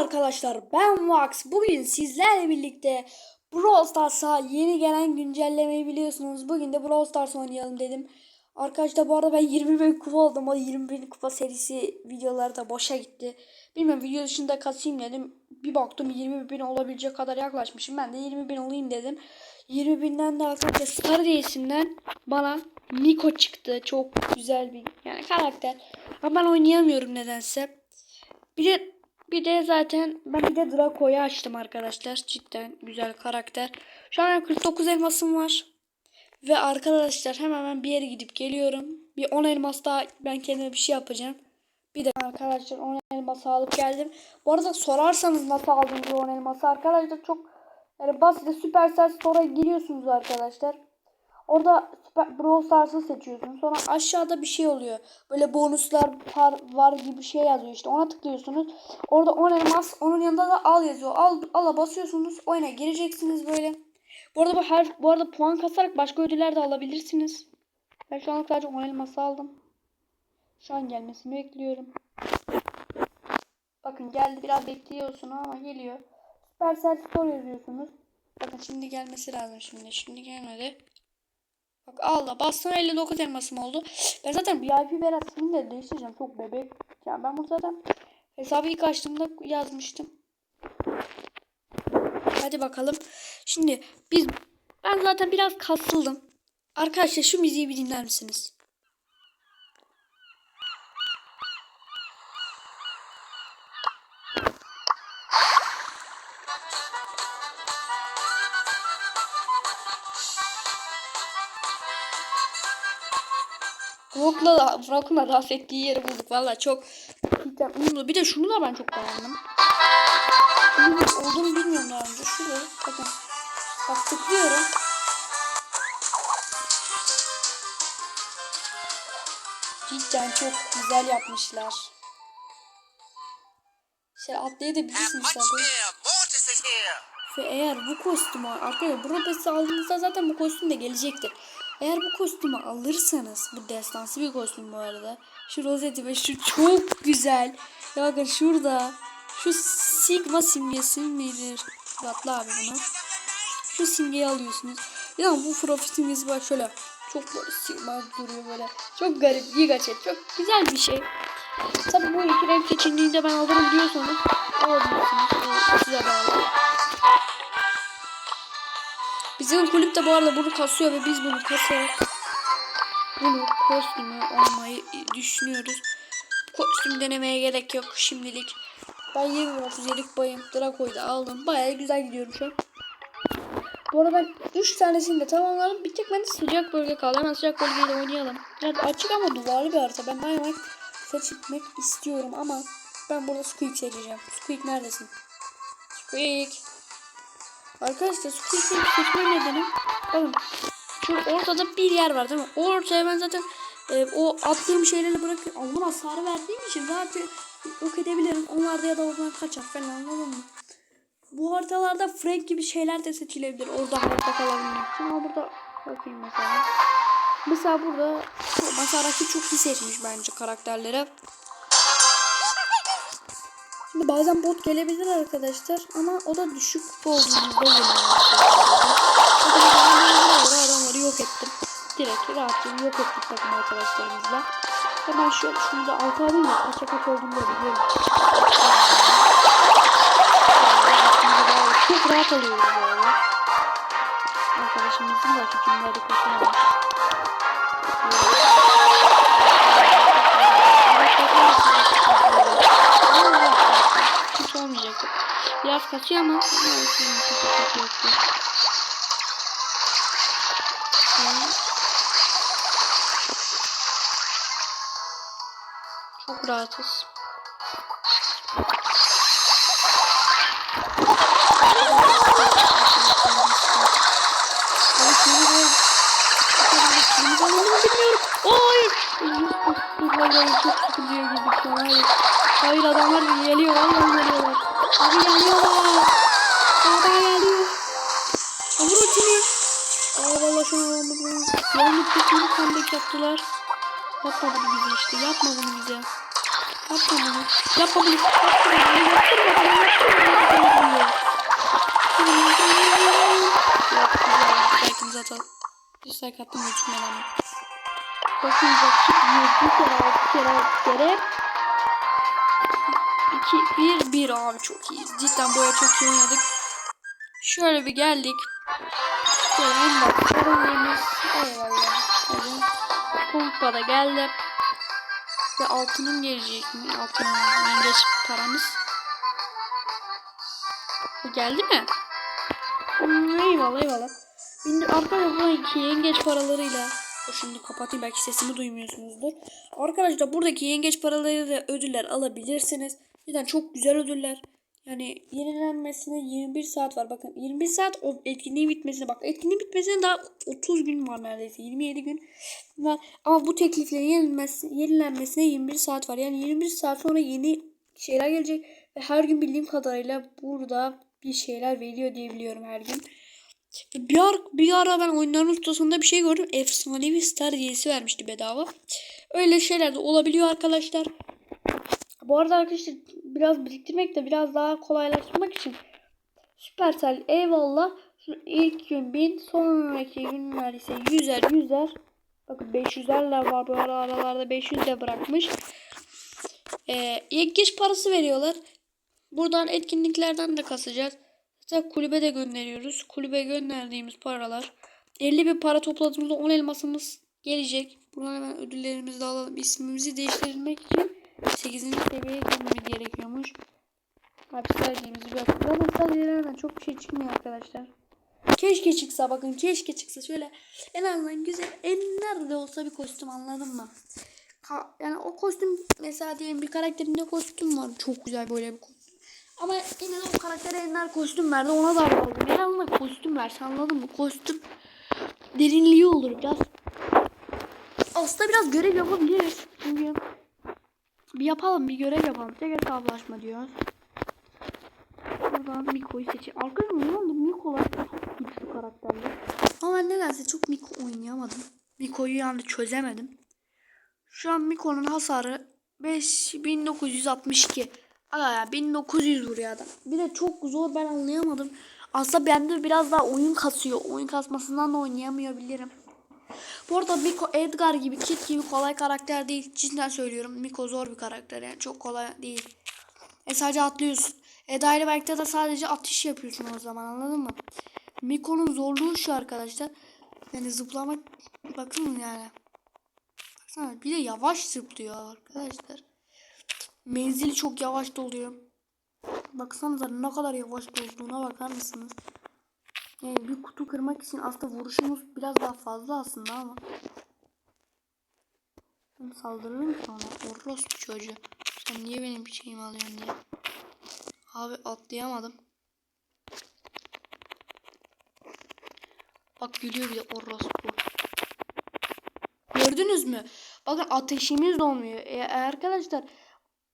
arkadaşlar ben Vax. Bugün sizlerle birlikte Brawl Stars'a yeni gelen güncellemeyi biliyorsunuz. Bugün de Brawl Stars oynayalım dedim. Arkadaşlar bu arada ben 20 bin kupa oldum. O 20 bin kupa serisi videoları da boşa gitti. Bilmiyorum video dışında kasayım dedim. Bir baktım 20 bin olabilecek kadar yaklaşmışım. Ben de 20 bin olayım dedim. 20 binden de arkadaşlar Star Diyesi'nden bana Niko çıktı. Çok güzel bir yani karakter. Ama ben oynayamıyorum nedense. Bir de bir de zaten ben bir de Draco'yu açtım arkadaşlar. Cidden güzel karakter. Şu an 49 elmasım var. Ve arkadaşlar hemen ben bir yere gidip geliyorum. Bir 10 elmas daha ben kendime bir şey yapacağım. Bir de arkadaşlar 10 elmas alıp geldim. Bu arada sorarsanız nasıl aldım bu 10 elması arkadaşlar çok yani basit Supercell Store'a giriyorsunuz arkadaşlar. Orada Super, Brawl Stars'ı seçiyorsunuz. Sonra aşağıda bir şey oluyor. Böyle bonuslar var, var gibi bir şey yazıyor işte. Ona tıklıyorsunuz. Orada 10 elmas. Onun yanında da al yazıyor. Al, ala basıyorsunuz. Oyuna gireceksiniz böyle. Bu arada bu her bu arada puan kasarak başka ödüller de alabilirsiniz. Ben şu an sadece 10 elması aldım. Şu an gelmesini bekliyorum. Bakın geldi biraz bekliyorsun ama geliyor. Supercell Store yazıyorsunuz. Bakın şimdi gelmesi lazım şimdi. Şimdi gelmedi. Bak Allah bastım 59 elmasım oldu. Ben zaten VIP Berat ismini de değiştireceğim. Çok bebek. Yani ben bunu zaten hesabı ilk açtığımda yazmıştım. Hadi bakalım. Şimdi biz ben zaten biraz kasıldım. Arkadaşlar şu müziği bir dinler misiniz? Brock'la da Brock'un da dans ettiği yeri bulduk. Valla çok uyumlu. Bir de şunu da ben çok beğendim. Bunun olduğunu bilmiyorum daha önce. Şuraya bakın. Bak tıklıyorum. Cidden çok güzel yapmışlar. Şey atlayabilirsiniz tabii. Ve eğer bu kostümü arkadaşlar bu robesi aldığınızda zaten bu kostüm de gelecektir. Eğer bu kostümü alırsanız bu destansı bir kostüm bu arada. Şu rozeti ve şu çok güzel. Ya bakın şurada şu sigma simgesi midir? Atla abi bunu. Şu simgeyi alıyorsunuz. Ya bu profil simgesi bak şöyle. Çok böyle sigma duruyor böyle. Çok garip. Giga chat. Çok güzel bir şey. Tabii bu iki renk seçeneğini ben alırım diyorsanız alabilirsiniz. Size bağlı. Bizim kulüp de bu arada bunu kasıyor ve biz bunu kasarak bunu kostümü almayı düşünüyoruz. Kostüm denemeye gerek yok şimdilik. Ben 20-37 bayım. Draco'yu da aldım. Bayağı güzel gidiyorum şu an. Bu arada ben 3 tanesini de tamamladım. Bir tek bende sıcak bölge kaldı. Hemen sıcak bölgeyle oynayalım. Biraz açık ama duvarlı bir harita. Ben Dynamite seçmek istiyorum ama ben burada Squeak seçeceğim. Squeak neredesin? Squeak. Arkadaşlar Squeak'i seçme nedenim bakın şu ortada bir yer var değil mi? O ortaya ben zaten e, o attığım şeyleri bırakıyorum. Allah'ım hasarı verdiğim için zaten yok edebilirim. Onlar da ya da oradan kaçar falan anladın mı? Bu haritalarda Frank gibi şeyler de seçilebilir. Orada hayatta kalabilmek için. Ama burada bakayım mesela. Mesela burada mesela rakip çok iyi seçmiş bence karakterlere. Şimdi bazen bot gelebilir arkadaşlar ama o da düşük olduğunuzda geliyor. adamları yok ettim. Direkt rahatça yok ettik takım arkadaşlarımızla. Hemen şu şunu da altı alayım da kaça kaç olduğunu da biliyorum. Çok rahat alıyoruz bu arada. Arkadaşımızın da hükümleri koşamamış. Hiç olmayacak. Biraz kaçıyor ama çok rahatız. Abi şimdi böyle Şimdi ben bilmiyorum. Hayır. Vallahi çok sıkılıyor gibi şu an. Hayır. Hayır Hayır adamlar geliyor. Vallahi geliyorlar. Abi geliyorlar. Baba geliyor. Vur ultimi. Aa valla şu an yandık. Yandık tutmalı comeback yaptılar. Yapma bunu bize işte. Yapma bunu bize. Yapma bunu. Yapma bunu. Yapma bunu. Yapma bunu. Yapma bunu. Yaptım zaten. Bir sayı kattım. Geçmeden. Bakın bak. Bir kere, bir kere, bir kere. 2 1 1 abi çok iyi. Cidden boya çok iyi oynadık. Şöyle bir geldik. Şöyle en. Kumpa da geldi. Ve altının gelecek mi? Altının yengeç paramız. Bu geldi mi? Hmm, eyvallah eyvallah. Şimdi arkadaşlar iki yengeç paralarıyla Şimdi kapatayım belki sesimi duymuyorsunuzdur. Arkadaşlar buradaki yengeç paralarıyla ödüller alabilirsiniz. Cidden çok güzel ödüller. Yani yenilenmesine 21 saat var. Bakın 21 saat o etkinliğin bitmesine bak. Etkinliğin bitmesine daha 30 gün var neredeyse. 27 gün var. Ama bu tekliflerin yenilenmesi, yenilenmesine 21 saat var. Yani 21 saat sonra yeni şeyler gelecek. Ve her gün bildiğim kadarıyla burada bir şeyler veriyor diye biliyorum her gün. Bir ara, bir ara ben oyunların ustasında bir şey gördüm. Efsanevi Star hediyesi vermişti bedava. Öyle şeyler de olabiliyor arkadaşlar. Bu arada arkadaşlar biraz biriktirmek de biraz daha kolaylaştırmak için Supercell eyvallah. İlk gün 1000 sonraki günler ise 100'er 100'er. Bakın 500'erler var bu ara aralarda 500 de bırakmış. Ee, yengeç parası veriyorlar. Buradan etkinliklerden de kasacağız. Hatta kulübe de gönderiyoruz. Kulübe gönderdiğimiz paralar 50 bin para topladığımızda 10 elmasımız gelecek. Buradan hemen ödüllerimizi de alalım. İsmimizi değiştirmek için 8. seviyeye gelmemiz gerekiyormuş. Bir yapalım. Zaten stratejilerden çok bir şey çıkmıyor arkadaşlar. Keşke çıksa bakın keşke çıksa şöyle en azından güzel en nerede olsa bir kostüm anladın mı? Ka- yani o kostüm mesela diyelim bir karakterinde kostüm var çok güzel böyle bir kostüm. Ama yine de o karaktere enler kostüm verdi ona da aldım. En azından kostüm verse anladın mı? Kostüm derinliği olur biraz. Aslında biraz görev yapabiliriz. Çünkü bir yapalım bir görev yapalım. Tek hesaplaşma diyoruz. Buradan Miko'yu seçelim. Arkadaşlar oldu? Miko'lar çok güçlü karakterler. Ama ben nedense çok Miko oynayamadım. Miko'yu yani çözemedim. Şu an Miko'nun hasarı 5962. Aga ya 1900 vuruyor adam. Bir de çok zor ben anlayamadım. Aslında bende biraz daha oyun kasıyor. Oyun kasmasından da oynayamıyor Bu arada Miko Edgar gibi Kit gibi kolay karakter değil. Cidden söylüyorum. Miko zor bir karakter yani. Çok kolay değil. E sadece atlıyorsun. Eda ile belki de sadece atış yapıyorsun o zaman anladın mı? Miko'nun zorluğu şu arkadaşlar. Yani zıplamak bakın yani. Baksana bir de yavaş zıplıyor arkadaşlar. Menzili çok yavaş doluyor. Baksanıza ne kadar yavaş dolduğuna bakar mısınız? Yani bir kutu kırmak için aslında vuruşumuz biraz daha fazla aslında ama. Ben saldırırım sonra. Orospu çocuğu. Sen niye benim bir şeyimi alıyorsun diye. Abi atlayamadım. Bak gülüyor bir de orospu. Gördünüz mü? Bakın ateşimiz dolmuyor. E, arkadaşlar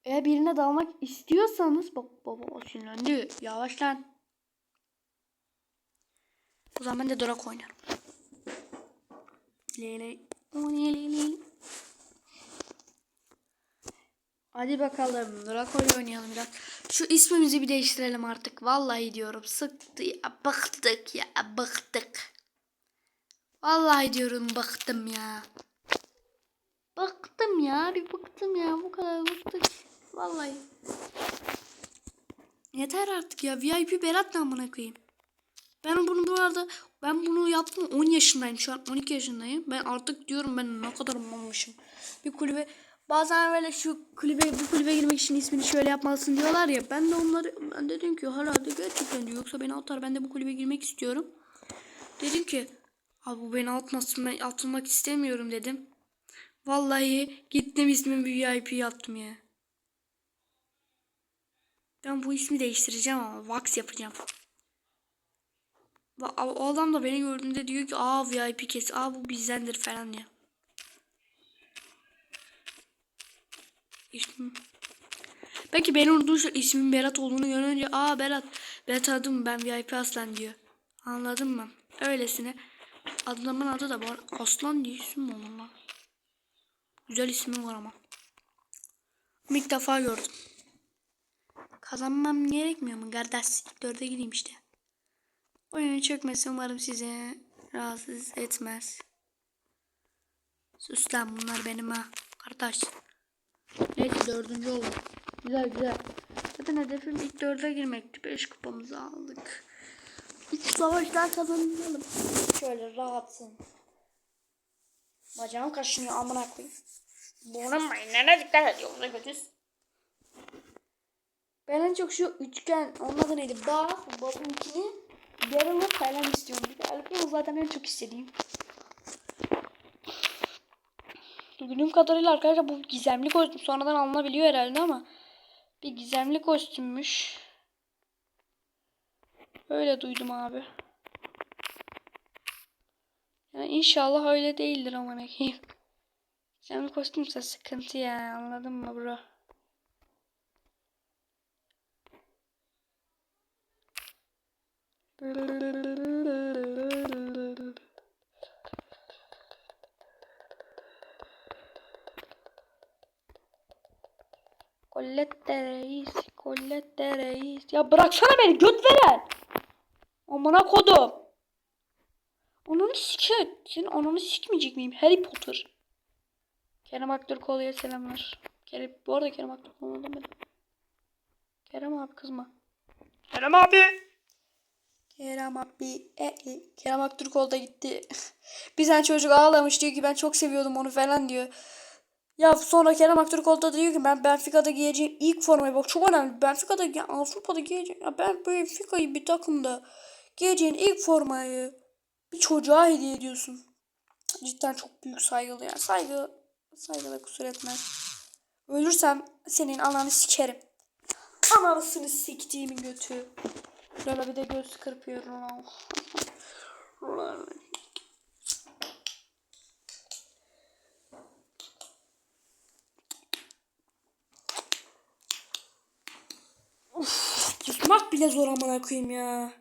eğer birine dalmak istiyorsanız bak baba sinirlendi. Yavaş lan. O zaman ben de Drak oynarım. Lele. Hadi bakalım. Drak oynayalım biraz. Şu ismimizi bir değiştirelim artık. Vallahi diyorum. Sıktı ya. Bıktık ya. Bıktık. Vallahi diyorum bıktım ya. Bıktım ya. Bir bıktım ya. Bu kadar bıktık. Vallahi. Yeter artık ya. VIP Berat ne amına koyayım. Ben bunu bu arada ben bunu yaptım 10 yaşındayım şu an 12 yaşındayım. Ben artık diyorum ben ne kadar olmamışım. Bir kulübe bazen böyle şu kulübe bu kulübe girmek için ismini şöyle yapmalısın diyorlar ya. Ben de onları ben dedim ki herhalde gerçekten diyor. Yoksa beni atar ben de bu kulübe girmek istiyorum. Dedim ki abi bu beni atmasın ben atılmak istemiyorum dedim. Vallahi gittim ismimi VIP yaptım ya. Ben bu ismi değiştireceğim ama Vax yapacağım. O adam da beni gördüğünde diyor ki aa VIP kes. Aa bu bizdendir falan ya. İsmim. Belki beni unutmuş ismin Berat olduğunu görünce aa Berat. Berat adım ben VIP aslan diyor. Anladın mı? Öylesine. Adamın adı da var. Aslan diye isim mi olur? Güzel ismi var ama. İlk defa gördüm. Kazanmam gerekmiyor mu kardeş? Dörde gideyim işte. Oyunun çökmesi umarım sizi rahatsız etmez. Sus lan bunlar benim ha. Kardeş. Neyse dördüncü oldum. Güzel güzel. Zaten hedefim ilk dörde girmekti. Beş kupamızı aldık. İç savaşlar kazanalım. Şöyle rahatsın. Bacağım kaşınıyor amına koyayım. Bunun mainlerine dikkat et yoksa kötüsün. Ben en çok şu üçgen onun adı neydi? Bağ, babamınkini yarılı falan istiyorum. Alp'in zaten en çok istediğim. Bildiğim kadarıyla arkadaşlar bu gizemli kostüm sonradan alınabiliyor herhalde ama bir gizemli kostümmüş. Öyle duydum abi. Yani inşallah öyle değildir ama ne. Gizemli kostümse sıkıntı ya anladın mı bro? Colette reis, Colette reis. Ya bıraksana beni göt veren. Amına kodum. Ananı siker. Senin ananı sikmeyecek miyim? Harry Potter. Kerem Aktürkoğlu'ya selamlar. Kerem, bu arada Kerem Aktürkoğlu demedim. Kerem abi kızma. Kerem abi. Kerem abi. E, e. Kerem Aktürkoğlu da gitti. Bir tane çocuk ağlamış diyor ki ben çok seviyordum onu falan diyor. Ya sonra Kerem Aktürkoğlu da diyor ki ben Benfica'da giyeceğim ilk formayı bak çok önemli. Benfica'da ya Avrupa'da giyeceğim. Ya ben Benfica'yı bir takımda giyeceğin ilk formayı bir çocuğa hediye ediyorsun. Cidden çok büyük saygılı ya. Saygı saygıda kusur etmez. Ölürsem senin ananı sikerim. Anasını siktiğimin götü. Böyle bir de göz kırpıyorum. Pusmak bile zor amına koyayım ya.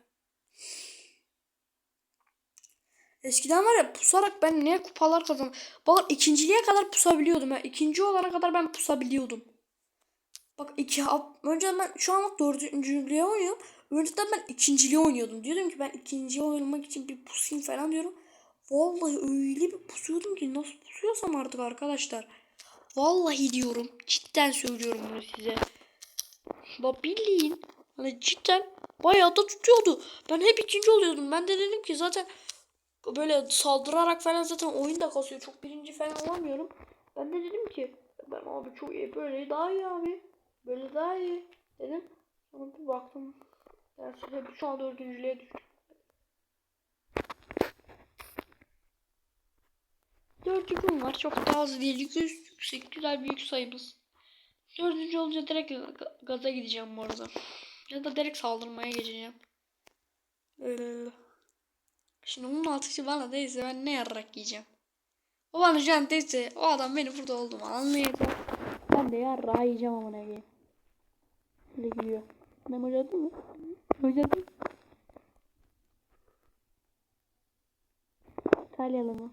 Eskiden var ya pusarak ben ne kupalar kazandım. Bak ikinciliğe kadar pusabiliyordum ya. İkinci olana kadar ben pusabiliyordum. Bak iki önceden ben şu an dördüncülüğe oynuyorum. Önceden ben ikinciliğe oynuyordum. Diyordum ki ben ikinciye oynamak için bir pusayım falan diyorum. Vallahi öyle bir pusuyordum ki nasıl pusuyorsam artık arkadaşlar. Vallahi diyorum. Cidden söylüyorum bunu size. Bak bildiğin hani cidden bayağı da tutuyordu. Ben hep ikinci oluyordum. Ben de dedim ki zaten böyle saldırarak falan zaten oyun da kasıyor. Çok birinci falan olamıyorum. Ben de dedim ki ben abi çok iyi böyle daha iyi abi. Böyle daha iyi dedim. Sonra bir baktım. Dersi hep şu an dördüncülüğe düştüm. Dördü gün var. Çok daha az değil. Yüksek, güzel büyük sayımız. Dördüncü olunca direkt gaza gideceğim bu arada. Ya da direkt saldırmaya geçeceğim. Öyle. Şimdi onun altışı bana değilse ben ne yarrak yiyeceğim. O bana şu an değilse o adam beni burada olduğumu anlayacak. Ben de yarrağı yiyeceğim ama ne diyeyim. Öyle gidiyor. Ne mı? Hocadı. İtalyalı mı?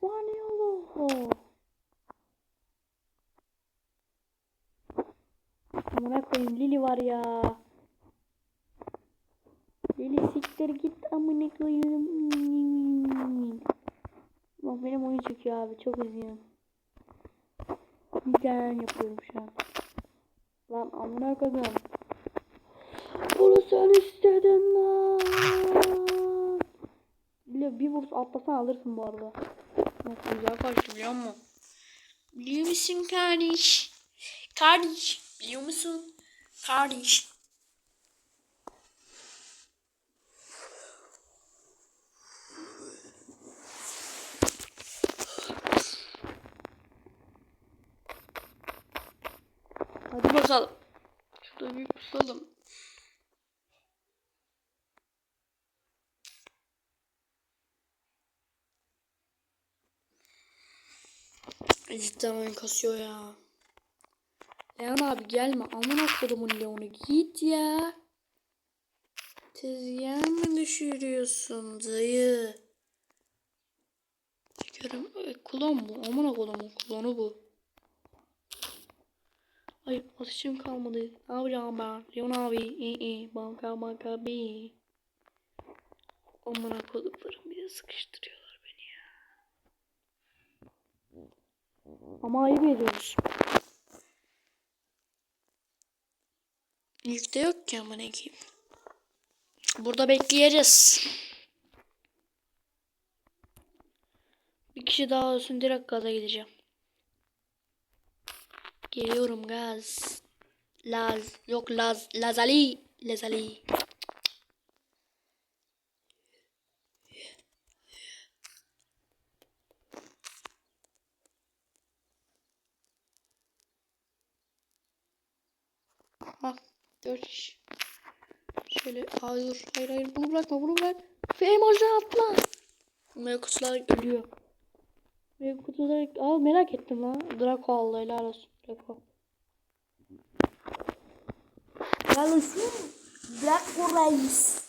Zaniolo. Amına koyayım Lili var ya. Lili siktir git amına koyayım. Bak benim oyun çekiyor abi çok üzgünüm. Güzel yapıyorum şu an. Lan amına koyayım. Bunu sen istedin lan. Lili bir vurs atlasan alırsın bu arada. Nasıl güzel kaçtı biliyor musun? Biliyor musun kardeş? Kardeş biliyor musun? Kardeş. Hadi bakalım. Şurada bir pusalım. Cidden oyun kasıyor ya. Leon abi gelme. Aman kodumun Leon'u git ya. Tezgah mı düşürüyorsun dayı? Sikerim. E, kulon bu. Aman kodumun kulonu bu. Ay ateşim kalmadı. Ne yapacağım ben? Leon abi. İyi iyi. Banka banka bi. Amına koduklarım bir de sıkıştırıyorlar beni ya. Ama ayıp ediyoruz. Yükte yok ki amına koyayım. Burada bekleyeceğiz. Bir kişi daha olsun direkt gaza gideceğim. Geliyorum gaz. Laz. Yok Laz. Lazali. Lazali. Ha, dört kişi. Şöyle hayır hayır hayır bunu bırakma bunu bırak. Ve emojiden atla. Mega kutular ölüyor. Mega kutular al merak ettim lan. Draco aldı helal olsun Helal olsun. Black Reis.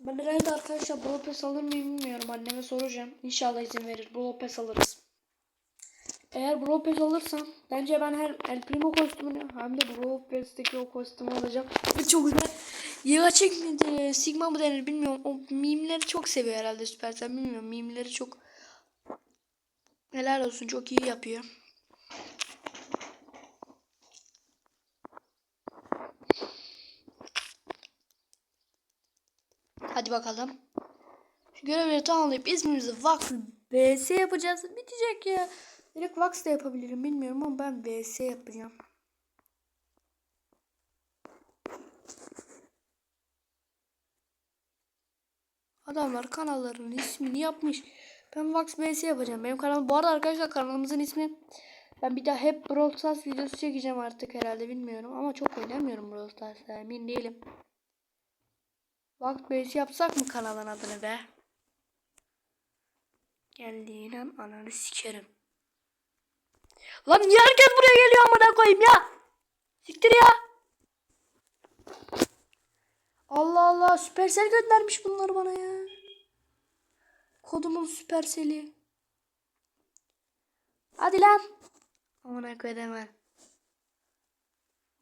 Ben herhalde arkadaşlar Brawl Pass alır mıyım bilmiyorum. Anneme soracağım. İnşallah izin verir. Brawl Pass alırız. Eğer Brawl Pass alırsam bence ben her El Primo kostümünü hem de Brawl Pass'teki o kostümü alacağım. Ve çok güzel. Yığa çekmedi. Sigma mı denir bilmiyorum. O mimleri çok seviyor herhalde Supercell bilmiyorum. Mimleri çok helal olsun çok iyi yapıyor. Hadi bakalım. Şu görevleri tamamlayıp ismimizi Vax BS yapacağız. Bitecek ya. Direkt Vax da yapabilirim bilmiyorum ama ben BS yapacağım. Adamlar kanallarının ismini yapmış. Ben Vax BS yapacağım. Benim kanalım bu arada arkadaşlar kanalımızın ismi ben bir daha hep Brawl Stars videosu çekeceğim artık herhalde bilmiyorum ama çok oynamıyorum Brawl Stars'ta emin değilim. Vax BS yapsak mı kanalın adını be? Geldiğin an ananı sikerim. Lan niye herkes buraya geliyor amına koyayım ya? Siktir ya. Allah Allah Supercell göndermiş bunları bana ya. Kodumun Supercell'i. Hadi lan. Amına koydum ben.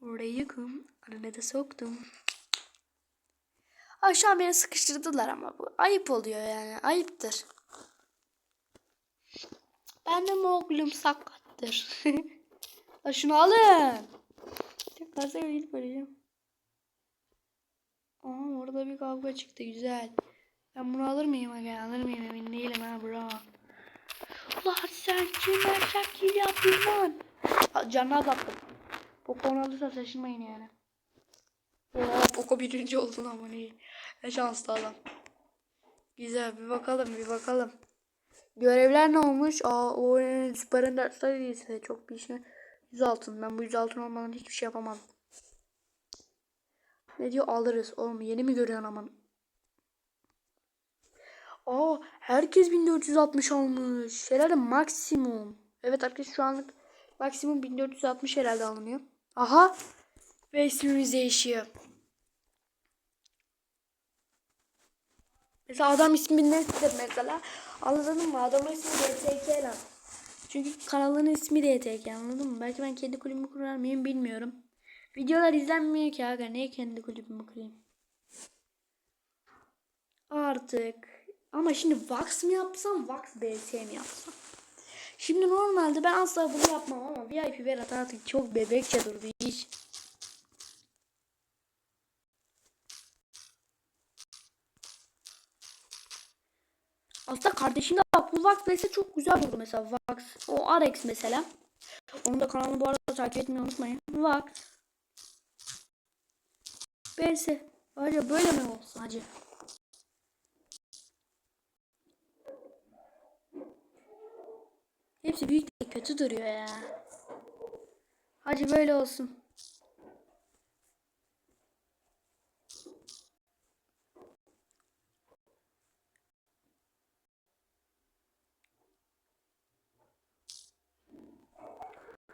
Oraya yıkım. Arana da soktum. Aşağı beni sıkıştırdılar ama bu ayıp oluyor yani. Ayıptır. Benim oğlum sakattır. La şunu alın. Tekrar gidip vereceğim. Aha orada bir kavga çıktı güzel. Ben bunu alır mıyım aga? Alır mıyım emin değilim ha bro. Ulan sen kime şekil yaptın lan? Canını azalttım. Onu alırsa şaşırmayın yani. Oha Poco birinci oldun ama ne? Ne şanslı adam. Güzel bir bakalım bir bakalım. Görevler ne olmuş? Aa o e, süperin dersleri değilse çok bir şey. 100 altın. Ben bu 100 altın olmadan hiçbir şey yapamam. Ne diyor alırız. Oğlum yeni mi görüyorsun aman? Aa herkes 1460 almış. Herhalde maksimum. Evet arkadaşlar şu anlık maksimum 1460 herhalde alınıyor. Aha. Ve ismimiz değişiyor. Mesela adam ismi nedir mesela? Anladın mı? Adamın ismi DTK lan. Çünkü kanalının ismi DTK anladın mı? Belki ben kendi kulübümü kurar mıyım bilmiyorum. Videolar izlenmiyor ki aga. Niye kendi kulübümü kurayım? Artık. Ama şimdi Vax mı yapsam, Vax BS mi yapsam? Şimdi normalde ben asla bunu yapmam ama VIP Berat artık çok bebekçe durdu hiç. Aslında kardeşim de bak bu Vax BS çok güzel durdu mesela Vax. O Arex mesela. Onu da kanalını bu arada takip etmeyi unutmayın. Vax. BS. Acaba böyle mi olsun acı? Hepsi büyük de kötü duruyor ya. Hadi böyle olsun.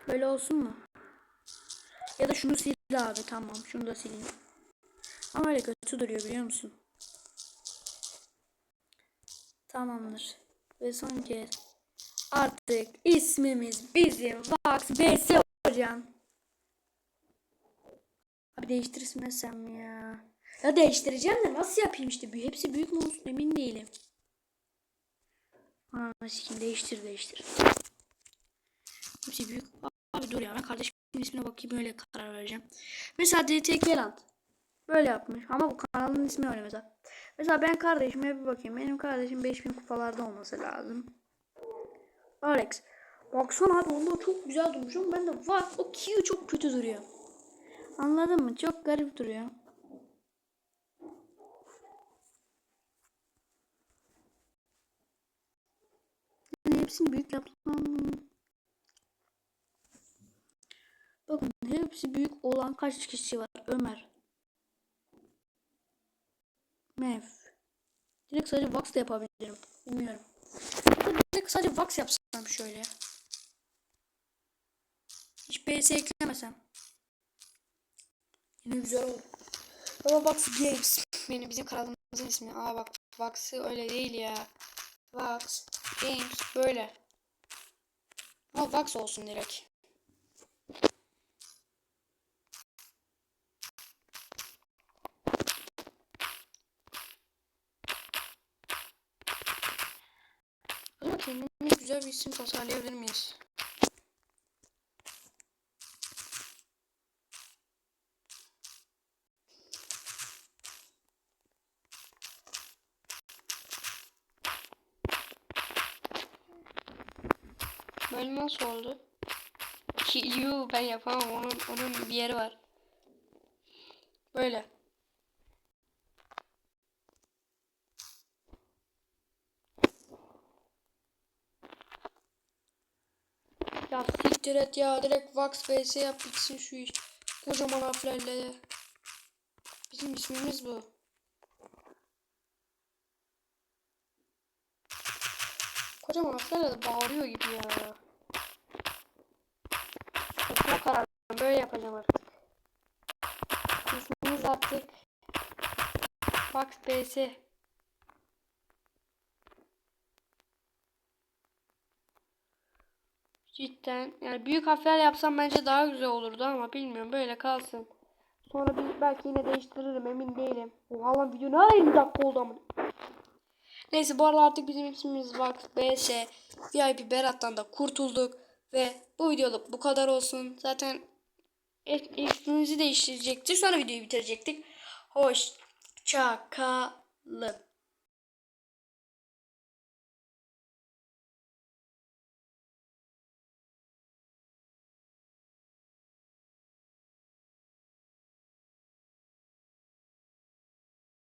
Böyle olsun mu? Ya da şunu sil abi tamam şunu da sileyim. Ama öyle kötü duruyor biliyor musun? Tamamdır. Ve son kez. Artık ismimiz bizim Vax BS hocam. Abi değiştirsem ya. Ya değiştireceğim de nasıl yapayım işte. Hepsi büyük mü olsun emin değilim. Ha sikim değiştir değiştir. Hepsi büyük. Abi dur ya ben kardeşimin ismine bakayım öyle karar vereceğim. Mesela DT Kelant. Böyle yapmış ama bu kanalın ismi öyle mesela. Mesela ben kardeşime bir bakayım. Benim kardeşim 5000 kupalarda olması lazım. Alex. Baksana abi onda çok güzel durmuş ama ben de var o Q çok kötü duruyor. Anladın mı? Çok garip duruyor. Yani hepsini büyük yapsam. Bakın hepsi büyük olan kaç kişi var? Ömer. Mev. Direkt sadece Vax da yapabilirim. Bilmiyorum. Direkt sadece Vax yapsam şöyle. Hiç PS eklemesem. Yine güzel olur. Ama Vax Games. Benim bizim kanalımızın ismi. Aa bak Vax'ı öyle değil ya. Vax Games böyle. Ama Vax olsun direkt. Ama kendime güzel bir isim tasarlayabilir miyiz? Böyle nasıl oldu? Ki yu ben yapamam onun onun bir yeri var. Böyle. Ya siktir ya direkt Vax vs yap bitsin şu iş. Kocaman harflerle. Bizim ismimiz bu. Kocaman harflerle de bağırıyor gibi ya. Çok karar böyle yapacağım artık. İsmimiz artık Vax vs. Cidden. Yani büyük harfler yapsam bence daha güzel olurdu ama bilmiyorum böyle kalsın. Sonra bir, belki yine değiştiririm emin değilim. Oha lan video ne ara 50 dakika oldu ama. Neyse bu arada artık bizim ismimiz Vax BS VIP Berat'tan da kurtulduk. Ve bu videoluk bu kadar olsun. Zaten ismimizi değiştirecektik. Sonra videoyu bitirecektik. Hoşça kalın.